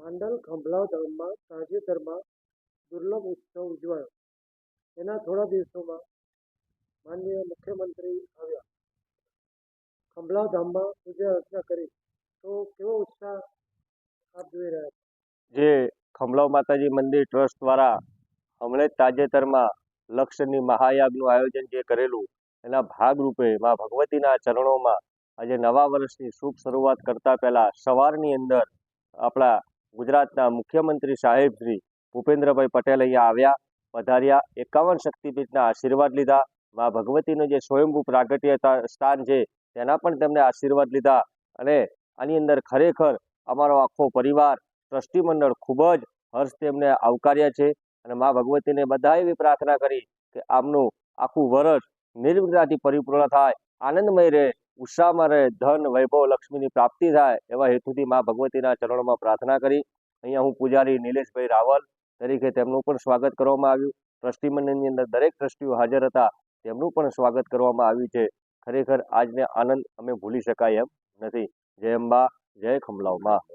માંડલ, ખંભલાવ ધામમાં તાજેતરમાં દુર્લભ ઉત્સવ ઉજવાયો. એના થોડા દિવસોમાં માનનીય મુખ્યમંત્રી આવ્યા. ખંભલાવ ધામમાં પૂજા અર્ચના કરી. તો કેવો ઉત્સાહ આપ જોઈ રહ્યા જે ખંભલાવ માતાજી મંદિર ટ્રસ્ટ દ્વારા હમણાં તાજેતરમાં લક્ષની મહાયાગનું આયોજન જે કરેલું, એના ભાગરૂપે મા ભગવતીના ચરણોમાં આજે નવા વર્ષની શુભ શરૂઆત કરતા પહેલા સવારની અંદર આપણા ગુજરાતના મુખ્યમંત્રી સાહેબ શ્રી ભૂપેન્દ્રભાઈ પટેલ અહીંયા આવ્યા, પધાર્યા, એકાવન શક્તિપીઠના આશીર્વાદ લીધા, મા ભગવતીનું જે સ્વયંભૂ પ્રાગટ્ય સ્થાન છે, તેના પણ તેમને આશીર્વાદ લીધા અને આની અંદર ખરેખર અમારો આખો પરિવાર ટ્રસ્ટી મંડળ ખૂબ જ હર્ષ તેમને આવકાર્યા છે અને મા ભગવતીને બધા એવી પ્રાર્થના કરી કે આમનું આખું વર્ષ નિર્વિઘ્નતાથી પરિપૂર્ણ થાય, આનંદમય રહે ઉત્સાહમાં રહે ધન વૈભવ લક્ષ્મીની પ્રાપ્તિ થાય એવા હેતુથી મા ભગવતીના ચરણોમાં પ્રાર્થના કરી. અહીંયા હું પૂજારી નિલેશભાઈ રાવલ તરીકે તેમનું પણ સ્વાગત કરવામાં આવ્યું. ટ્રસ્ટી મંડળની અંદર દરેક ટ્રસ્ટીઓ હાજર હતા, તેમનું પણ સ્વાગત કરવામાં આવ્યું છે. ખરેખર આજને આનંદ અમે ભૂલી શકાય એમ નથી. જય અંબા, જય ખંભલાવમાં